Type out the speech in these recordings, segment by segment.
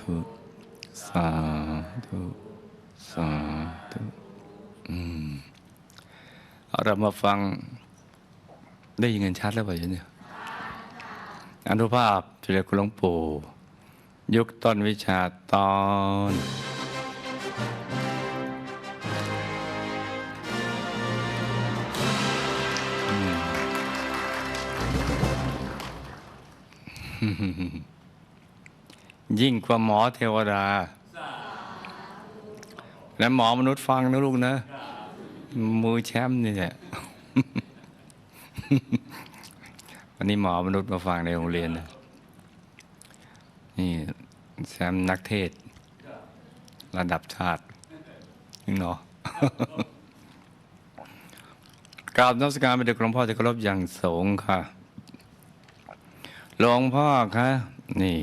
ธุสาธุสาธุอืมเรามาฟังได้ยินกันชัดแล้วเปล่าเนี่ยอนุภาพจุลคุณหลวงปู่ยุคต้นวิชาตอนอืม ยิ่งกว่าหมอเทวดา และหมอมนุษย์ฟังนะลูกนะ มือแชมป์นี่แหละวันนี้หมอมนุษย์มาฟังในโรงเรียนนะนี่แชมป์นักเทศ ระดับชาติเนาะกราบนักสการเป็นเด็กหลวงพ่อที่เคารพอย่างสงค่ะหลวงพ่อคะนี่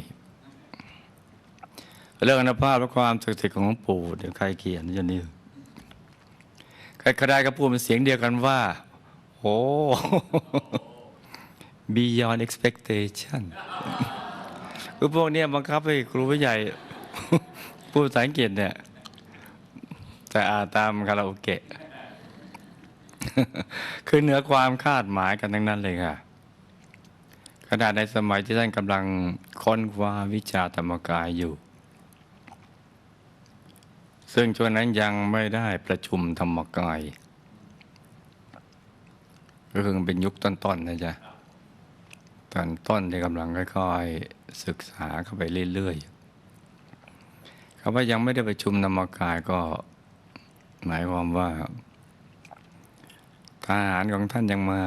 เรื่องอนุภาพและความศักดิ์สิทธิ์ของหลวงปู่เดี๋ยวใครเขียนจะนี่ใครก็ได้ก็พูดเป็นเสียงเดียวกันว่า โอ้ beyond expectation คือพวกเนี้ยบังคับให้ครูผู้ใหญ่พูดภาษาอังกฤษเนี่ย แต่อ่านตามคาราโอเกะ คือเหนือความคาดหมายกันทั้งนั้นเลยค่ะขณะในสมัยที่ท่านกำลังค้นคว้าวิชาธรรมกายอยู่ ซึ่งช่วงนั้นยังไม่ได้ประชุมธรรมกาย ก็คือเป็นยุคต้นๆนะจ๊ะตอนต้นที่กำลังค่อยๆศึกษาเข้าไปเรื่อยๆคำว่ายังไม่ได้ประชุมธรรมกายก็หมายความว่าทหารของท่านยังมา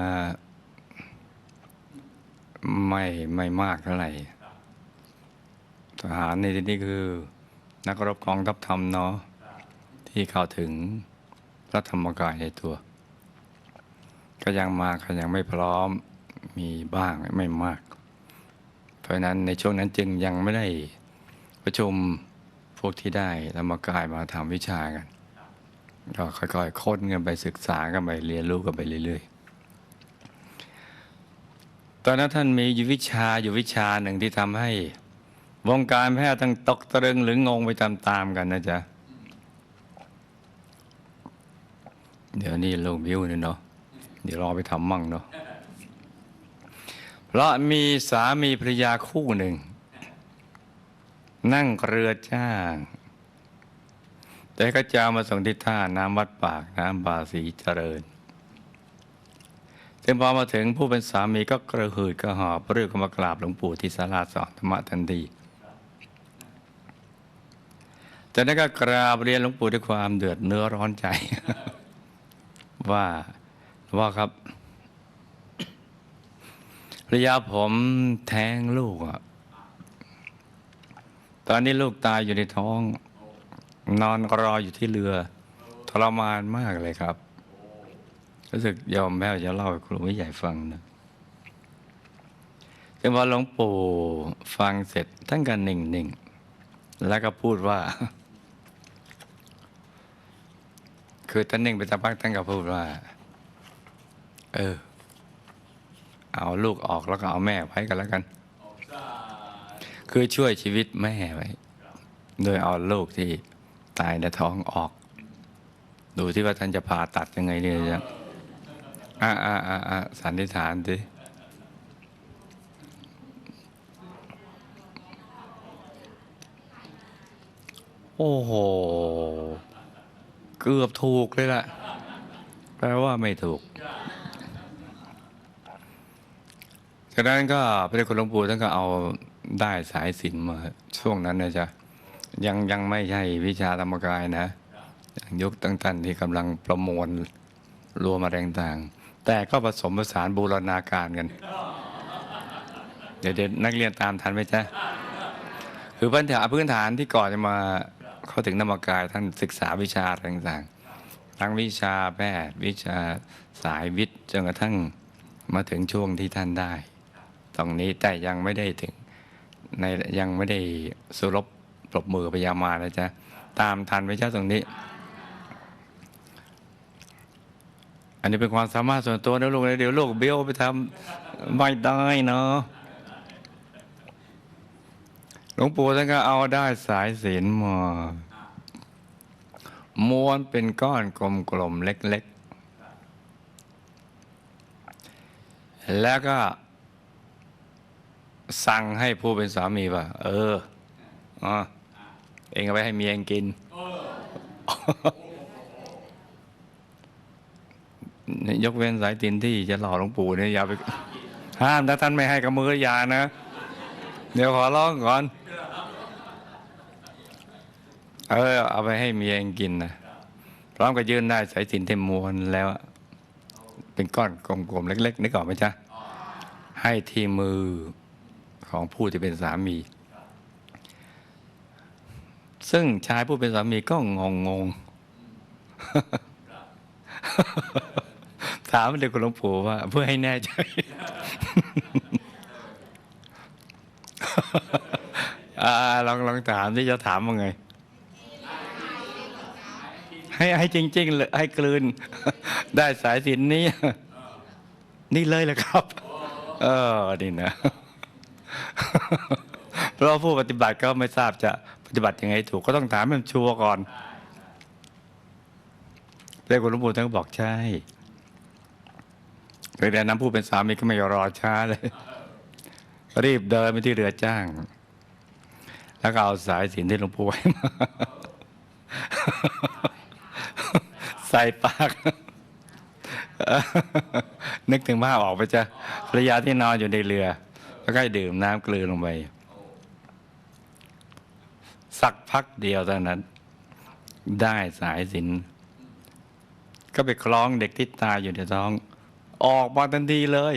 ไม่ไม่มากเท่าไหร่ทหารในที่นี้คือ นักรบกองทัพธรรมเนาะ ที่เข้าถึงพระธรรมกายในตัว ก็ยังมาก็ยังไม่พร้อมมีบ้างไม่มาก เพราะนั้นในช่วงนั้นจึงยังไม่ได้ประชุมพวกที่ได้ธรรมกายมาทำวิชากันก็ค่อยๆค้นกันไปศึกษากันไปเรียนรู้กันไปเรื่อย ๆ ตอนนั้นท่านมีอยู่วิชาอยู่วิชาหนึ่งที่ทำให้วงการแพทย์ทั้งตกตะลึงหรืองงไปตามๆกันนะจ๊ะ เดี๋ยวนี้ลงบิวเนี่ยเนาะเดี๋ยวรอไปทำมั่งเนาะเพราะมีสามีภรรยาคู่หนึ่ง นั่งเรือจ้าง แต่ก็จะมาส่งที่ท่าน้ำวัดปากน้ำบาสีเจริญซึ่งพอมาถึงผู้เป็นสามีก็กระหืดกระหอบเรื่องมากราบหลวงปู่ที่ศาลาสอนธรรมะทันทีจากนั้นก็กราบเรียนหลวงปู่ด้วยความเดือดเนื้อร้อนใจ ว่าว่าครับภรรยาผมแท้งลูกอะตอนนี้ลูกตายอยู่ในท้อง นอนรออยู่ที่เรือทรมานมากเลยครับ รู้สึกยอมแพ้จะเล่าให้ครูไม่ใหญ่ฟังนะจึงพอหลวงปู่ฟังเสร็จท่านก็นิ่งๆ แล้วก็พูดว่า คือท่านนิ่งไปสักพักท่านก็พูดว่า เออ เอาลูกออกแล้วก็เอาแม่ไว้กันแล้วกัน คือช่วยชีวิตแม่ไว้ โดยเอาลูกที่ตายในท้องออก ดูที่ว่าท่านจะผ่าตัดยังไงเนี่ยจะอ่าอ่าอ่าอ่าสันนิษฐานสิโอ้โห เกือบถูกเลยล่ะ แปลว่าไม่ถูก จากนั้นก็พระเดชคุณหลวงปู่ท่านก็เอาได้สายสินมาช่วงนั้นนะจ๊ะยังยังไม่ใช่วิชาธรรมกายนะยังยุคตั้งแต่ที่กำลังประมวลรวมอะไรต่าง แต่ก็ผสมผสานบูรณาการกัน เดี๋ยวเด็กนักเรียนตามทันไหมจ๊ะคือพื้นฐานพื้นฐานที่ก่อนจะมา เข้าถึงธรรมกายท่านศึกษาวิชาต่างๆ ทั้งวิชาแพทย์วิชาสายวิทย์จนกระทั่งมาถึงช่วงที่ท่านได้ ตรงนี้แต่ยังไม่ได้ถึงในยังไม่ได้สุรบปรบมือพยามานะจ๊ะตามทันไหมจ๊ะตรงนี้ อันนี้เป็นความสามารถส่วนตัวนะลูกนะเดี๋ยวลูกเบี้ยวไปทำไม่ได้เนาะ หลวงปู่ท่านก็เอาได้สายศีลมาม้วนเป็นก้อนกลมๆเล็ก ๆ แล้วก็ สั่งให้ผู้เป็นสามีว่า เอออเองเอาไปให้เมียเองกินยยกเว้นสายตินที่จะหล่อหลวงปู่เนี่ยอย่าไป ห้ามถ้าท่านไม่ให้กับมืออยานะ เดี๋ยวขอร้องก่อน เออ เอาไปให้เมียเองกินนะพร้อมกับยื่นได้สายสินเต็มมวลแล้ว เป็นก้อนกลมๆเล็กๆนึกออกไหมจ๊ะให้ที่มือของผู้ที่เป็นสามี ซึ่งชายผู้เป็นสามีก็งงงๆถามเด็กคุณหลวงปู่ว่า เพื่อให้แน่ใจ ลองลองถามที่จะถามว่าไง ให้ให้จริง ๆ เลยให้กลืน ได้สายสินนี้ นี่เลยแหละครับ เออนี่นะ เพราะว่าผู้ปฏิบัติก็ไม่ทราบจะปฏิบัติยังไงถูกก็ต้องถามให้มันชัวร์ก่อนเรียกคุณหลวงปู่ท่านก็บอกใช่เพียแต่น้ำผู้เป็นสามีก็ไม่รอช้าเลยรีบเดินไปที่เรือจ้าง แล้วก็เอาสายสินที่หลวงปู่ไว้มา ใส่ปาก นึกถึงภาพออกไปจ้ะภรรยาที่นอนอยู่ในเรือ แล้วก็ให้ดื่มน้ำกลืนลงไป สักพักเดียวเท่านั้น ได้สายสิน ก็ไปคล้องเด็กที่ตายอยู่ในท้อง ออกมาทันทีเลย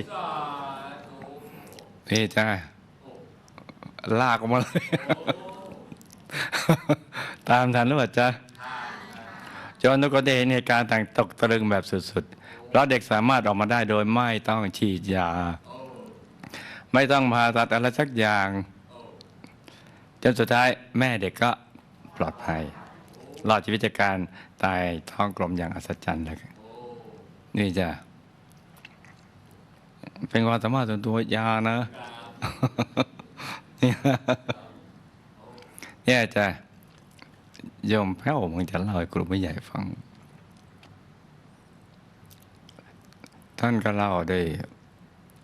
พี่จ้าลากออกมาเลย ตามทันหรือเปล่าจ๊ะ จนทุกคนได้เห็นเหตุการณ์ต่างตกตะลึงแบบสุดๆ เพราะเด็กสามารถออกมาได้โดยไม่ต้องฉีดยา ไม่ต้องผ่าตัดอะไรสักอย่าง จนสุดท้ายแม่เด็กก็ปลอดภัยรอดชีวิตจากการตายท้องกลมอย่างอัศจรรย์เลยนี่จ้ะเป็นความสามารถส่วนตัวยานะเนี่ยเนี่ยจ้ะ โยมแพ้วมันจะเล่าให้กลุ่มผู้ใหญ่ฟัง ท่านก็เล่าด้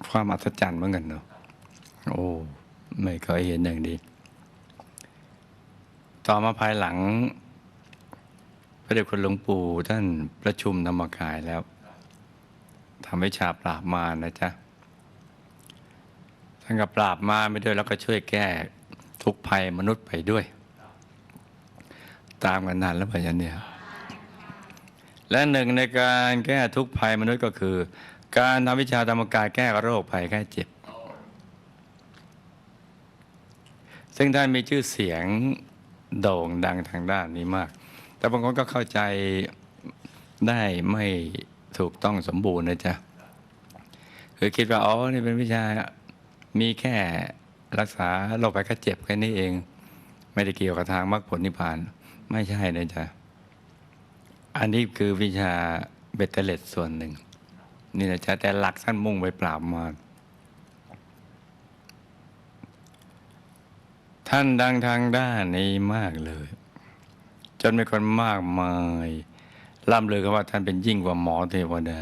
ความอัศจรรย์เหมือนกันเนาะโอ้ ไม่เคยเห็นอย่างนี้ต่อมาภายหลัง พระเดชคุณหลวงปู่ท่านประชุมธรรมกายแล้วทำให้ชาปราบมานะจ๊ะ ท่านก็ปราบมารไปด้วยแล้วก็ช่วยแก้ทุกภัยมนุษย์ไปด้วย ตามกันนานแล้วไปยันเนี่ยและหนึ่งในการแก้ทุกภัยมนุษย์ก็คือ การทำวิชาธรรมกายแก้โรคภัยแก้เจ็บ ซึ่งท่านมีชื่อเสียงโด่งดังทางด้านนี้มาก แต่บางคนก็เข้าใจได้ไม่ถูกต้องสมบูรณ์นะจ๊ะ คือคิดว่า อ๋อ นี่เป็นวิชา มีแค่รักษาโรคภัยแค่เจ็บแค่นี้เอง ไม่ได้เกี่ยวกับทางมรรคผลนิพพาน ไม่ใช่นะจ๊ะ อันนี้คือวิชาเบตเตเลตส่วนหนึ่ง นี่นะจ๊ะ แต่หลักท่านมุ่งไปปราบมารท่านดังทางด้านนี้มากเลย จนมีคนมากมายล่ำเลือกันว่าท่านเป็นยิ่งกว่าหมอเทวดา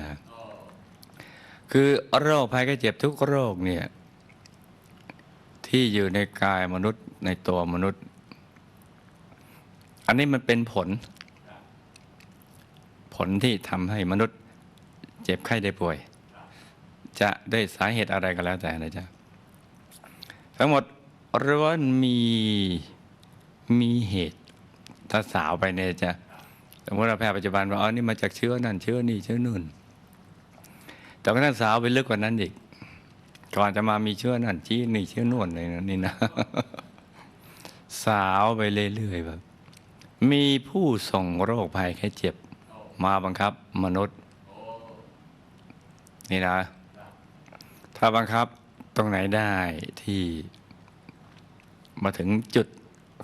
คือโรคภัยไข้เจ็บทุกโรคเนี่ยที่อยู่ในกายมนุษย์ในตัวมนุษย์ อันนี้มันเป็นผล ผลที่ทำให้มนุษย์เจ็บไข้ได้ป่วย จะได้สาเหตุอะไรก็แล้วแต่นะจ๊ะทั้งหมดล้วนมีมีเหตุถ้าสาวไปเนี่ยจะสมมติเราแพทย์ปัจจุบันว่าอ๋อนี่มาจากเชื้อนั่นเชื้อนี่เชื้อนู่นแต่ก็ท่าสาวไปลึกกว่านั้นอีกก่อนจะมามีเชื้อนั่นชี้นี่เชื้อนู่นเลยนะนี่นะ สาวไปเรื่อยๆแบบ มีผู้ส่งโรคภัยแค่เจ็บ มาบังคับมนุษย์ นี่นะ ถ้าบังคับตรงไหนได้ที่มาถึงจุด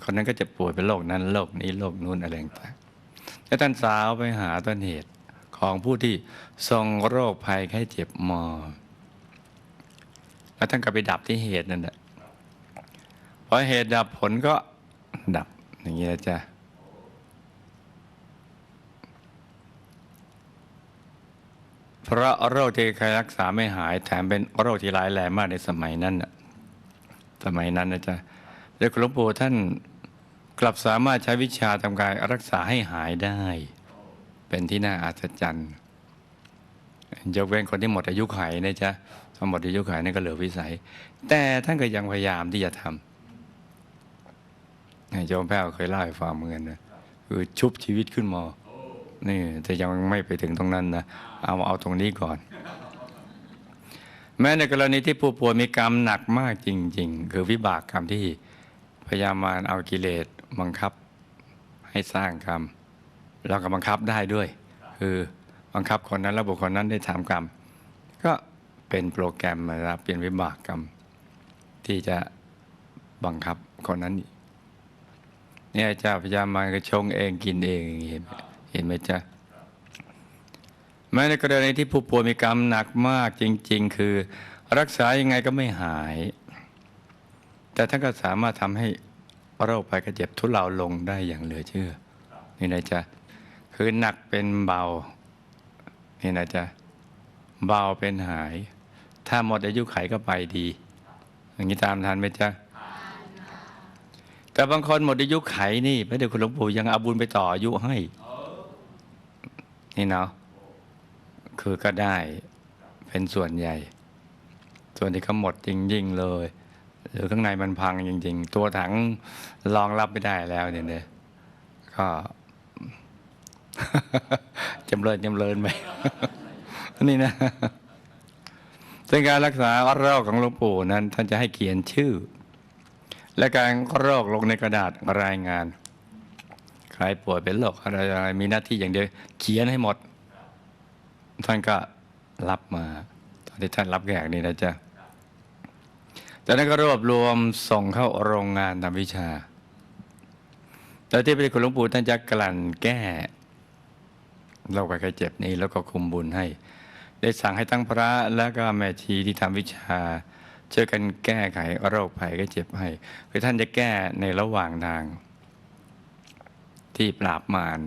คนนั้นก็จะป่วยเป็นโรคนั้นโรคนี้โรคนู้นอะไรต่างแล้วท่านสาวไปหาต้นเหตุของผู้ที่ส่งโรคภัยไข้เจ็บมาแล้วท่านก็ไปดับที่เหตุนั่นแหละพพอเหตุดับผลก็ดับอย่างนี้นะจ๊ะ เพราะโรคที่ใครรักษาไม่หาย แถมเป็นโรคที่ร้ายแรงมากในสมัยนั้นสมัยนั้นนะจ๊ะเด็กหลวงปู่ท่านกลับสามารถใช้วิชาทำการรักษาให้หายได้ เป็นที่น่าอัศจรรย์ยกเว้นคนที่หมดอายุไขนะจ๊ะถ้าหมดอายุไขนั่นก็เหลือวิสัย แต่ท่านก็ยังพยายามที่จะทำโยมแพ้วเคยเล่าให้ฟังเหมือนกันนะคือชุบชีวิตขึ้นมานี่แต่ยังไม่ไปถึงตรงนั้นนะ เอาเอาตรงนี้ก่อน แม้ในกรณีที่ผู้ป่วยมีกรรมหนักมากจริง ๆ คือวิบากกรรมที่พยายามมาเอากิเลสบังคับให้สร้างกรรมแล้วก็บังคับได้ด้วย คือบังคับคนนั้นแล้วบุคคลนั้นได้ทำกรรม ก็เป็นโปรแกรมนะครับเป็นวิบากกรรม ที่จะบังคับคนนั้น เนี่ยเจ้าพยายามมาก็ชงเองกินเองเห็นไหมเห็นไหมจ๊ะ แม้ในกรณีที่ผู้ป่วยมีกรรมหนักมากจริง ๆ คือ รักษายังไงก็ไม่หาย แต่ท่านก็สามารถทำให้โรคภัยกระเจ็บทุเลาลงได้อย่างเหลือเชื่อ นี่นะจ๊ะ คือหนักเป็นเบา นี่นะจ๊ะ เบาเป็นหาย ถ้าหมดอายุไขก็ไปดี อย่างนี้ตามทันไหมจ๊ะ แต่บางคนหมดอายุไขนี่พระเดชคุณหลวงปู่ยังเอาบุญไปต่ออายุให้ นี่เนาะ คือก็ได้เป็นส่วนใหญ่ ส่วนที่เขาหมดจริงๆเลย หรือข้างในมันพังจริง ๆ ตัวถังรองรับไม่ได้แล้วเนี่ยเนี่ยก็จำเริญจำเริญไปนี่นะซึ่งการรักษาโรคของหลวงปู่นั้น ท่านจะให้เขียนชื่อ และการโรคลงในกระดาษรายงาน ใครป่วยเป็นโรคอะไรมีหน้าที่อย่างเดียว เขียนให้หมด ท่านก็รับมา ตอนที่ท่านรับแขกนี่นะจ๊ะจากนั้นก็รวบรวมส่งเข้าโรงงานทำวิชาแล้วที่พระเดชคุณหลวงปู่ท่านจะกลั่นแก้โรคภัยไข้เจ็บนี้แล้วก็คุมบุญให้ ได้สั่งให้ทั้งพระและก็แม่ชีที่ทำวิชาช่วยกันแก้ไขโรคภัยไข้เจ็บให้คือท่านจะแก้ในระหว่างทาง ที่ปราบมาร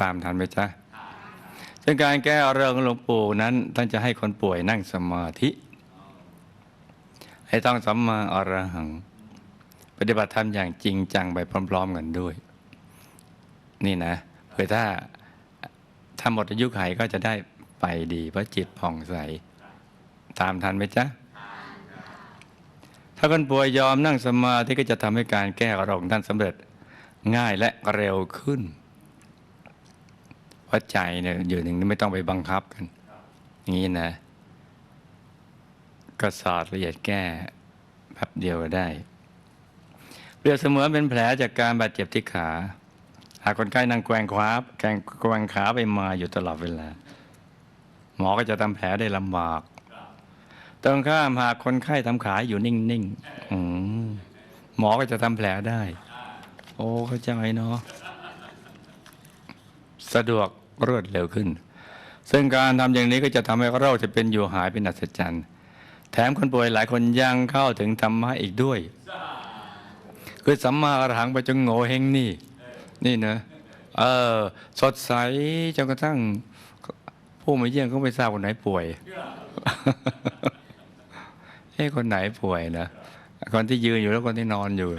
ตามทันไหมจ๊ะ ซึ่งการแก้เรื่องหลวงปู่นั้นท่านจะให้คนป่วยนั่งสมาธิ ให้ต้องสัมมาอรหัง ปฏิบัติธรรมอย่างจริงจังไปพร้อม ๆ กันด้วย นี่นะเผื่อถ้าถ้าหมดอายุไขก็จะได้ไปดี เพราะจิตผ่องใส ตามทันไหมจ๊ะ ถ้าคนป่วยยอมนั่งสมาธิก็จะทำให้การแก้โรคท่านสำเร็จง่ายและเร็วขึ้น เพราใจเนี่ยอยู่หนึ่งไม่ต้องไปบังคับกัน อย่างนี้นะ ก็สอดละเอียดแก้แป๊บเดียวได้ เปรียบเสมือนเป็นแผลจากการบาดเจ็บที่ขา หากคนไข้นั่งแกว่งขวาแกงแกว่งขาไปมาอยู่ตลอดเวลา หมอก็จะทำแผลได้ลำบากตรงข้ามหากคนไข้ทำขาอยู่นิ่งๆหมอก็จะทำแผลได้ โอ้เข้าใจเนาะ สะดวกรวดเร็วขึ้น ซึ่งการทำอย่างนี้ก็จะทำให้โรคจะเป็นอยู่หายเป็นอัศจรรย์ แถมคนป่วยหลายคนยังเข้าถึงธรรมะอีกด้วย คือสัมมาอรหังไปจงโง่เฮงนี่ นี่นะเออสดใสจนกระทั่งผู้มาเยี่ยมก็ไม่ทราบคนไหนป่วยเอ้คนไหนป่วยนะคนที่ยืนอยู่แล้วคนที่นอนอยู่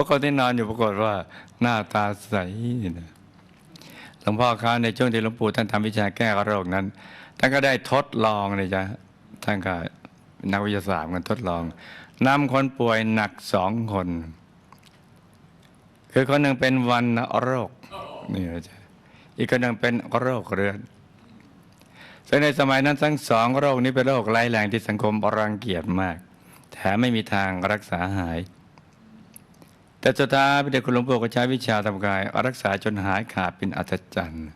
เพราะคนที่นอนอยู่ปรากฏว่าหน้าตาใสนี่นะหลวงพ่อคะในช่วงที่หลวงปู่ท่านทำวิชาแก้โรคนั้นท่านก็ได้ทดลองเลยจ้ะท่านก็นักวิทยาศาสตร์กันทดลองนำคนป่วยหนักสองคน คือคนหนึ่งเป็นวันโรคนี่นะจ๊ะอีกคนหนึ่งเป็นโรคเรื้อนซึ่งในสมัยนั้นทั้งสองโรคนี้เป็นโรคร้ายแรงที่สังคมรังเกียจมาก แถมไม่มีทางรักษาหาย แต่สุดท้ายพระเดชคุณหลวงปู่ก็ใช้วิชาทำกาย รักษาจนหายขาดเป็นอัศจรรย์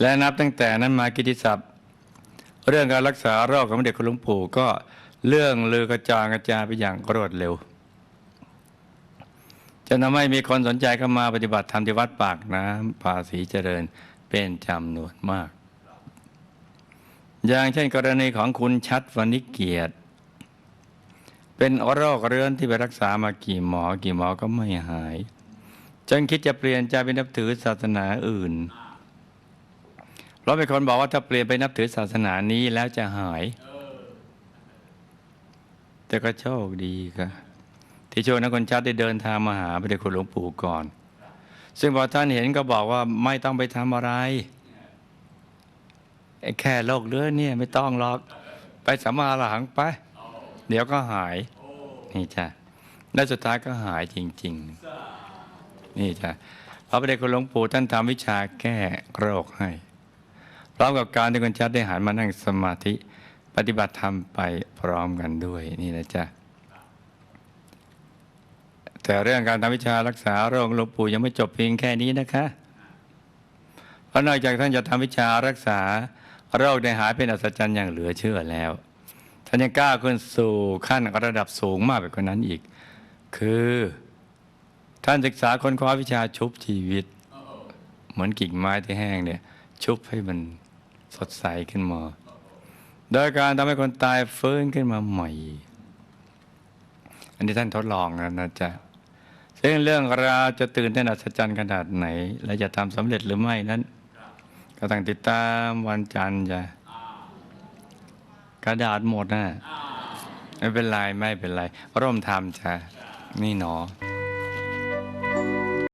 และนับตั้งแต่นั้นมากิติศัพท์ เรื่องการรักษาโรคของพระเดชคุณหลวงปู่ก็เรื่องลือกระจายกระจายไปอย่างรวดเร็วจะทำให้มีคนสนใจเข้ามาปฏิบัติธรรมที่วัดปากน้ำภาษีเจริญเป็นจำนวนมาก อย่างเช่นกรณีของคุณชัดวณิเกียรติ เป็นโรคเรื้อนที่ไปรักษามากี่หมอกี่หมอก็ไม่หาย จนคิดจะเปลี่ยนใจไปนับถือศาสนาอื่นเราะมีคนบอกว่าถ้าเปลี่ยนไปนับถือศาสนานี้แล้วจะหาย แต่ก็โชคดีค่ะที่ช่วงนั้นคนชัดได้เดินทางมาหาพระเดชคุณหลวงปู่ก่อน ซึ่งพอท่านเห็นก็บอกว่าไม่ต้องไปทำอะไรไอ้แค่โรคเรื้อนเนี่ยไม่ต้องหรอก ไปสัมมาหลังไป เดี๋ยวก็หาย นี่จ้ะและสุดท้ายก็หายจริง ๆ นี่จ้ะพระพระเดชคุณหลวงปู่ท่านทำวิชาแก้โรคให้พร้อมกับการที่คนชัดได้หันมานั่งสมาธิ ปฏิบัติธรรมไปพร้อมกันด้วยนี่นะจ๊ะแต่เรื่องการทำวิชารักษาโรคหลวงปู่ยังไม่จบเพียงแค่นี้นะคะ เพราะนอกจากท่านจะทำวิชารักษาโรคได้หายเป็นอัศจรรย์อย่างเหลือเชื่อแล้ว ท่านยังกล้าวขึ้นสู่ขั้นระดับสูงมากไปกว่านั้นอีก คือท่านศึกษาค้นคว้าวิชาชุบชีวิต เหมือนกิ่งไม้ที่แห้งเนี่ย ชุบให้มันสดใสขึ้นมา โดยการทำให้คนตายฟื้นขึ้นมาใหม่ อันนี้ท่านทดลองนะนะจ๊ะซึ่งเรื่องราวจะตื่นเต้นอัศจรรย์ขนาดไหน และจะทำสำเร็จหรือไม่นั้น ก็ต้องติดตามวันจันทร์จ้ะ กระดาษหมดนะไม่เป็นไรไม่เป็นไร ร่วมทำจ้ะนี่หนอ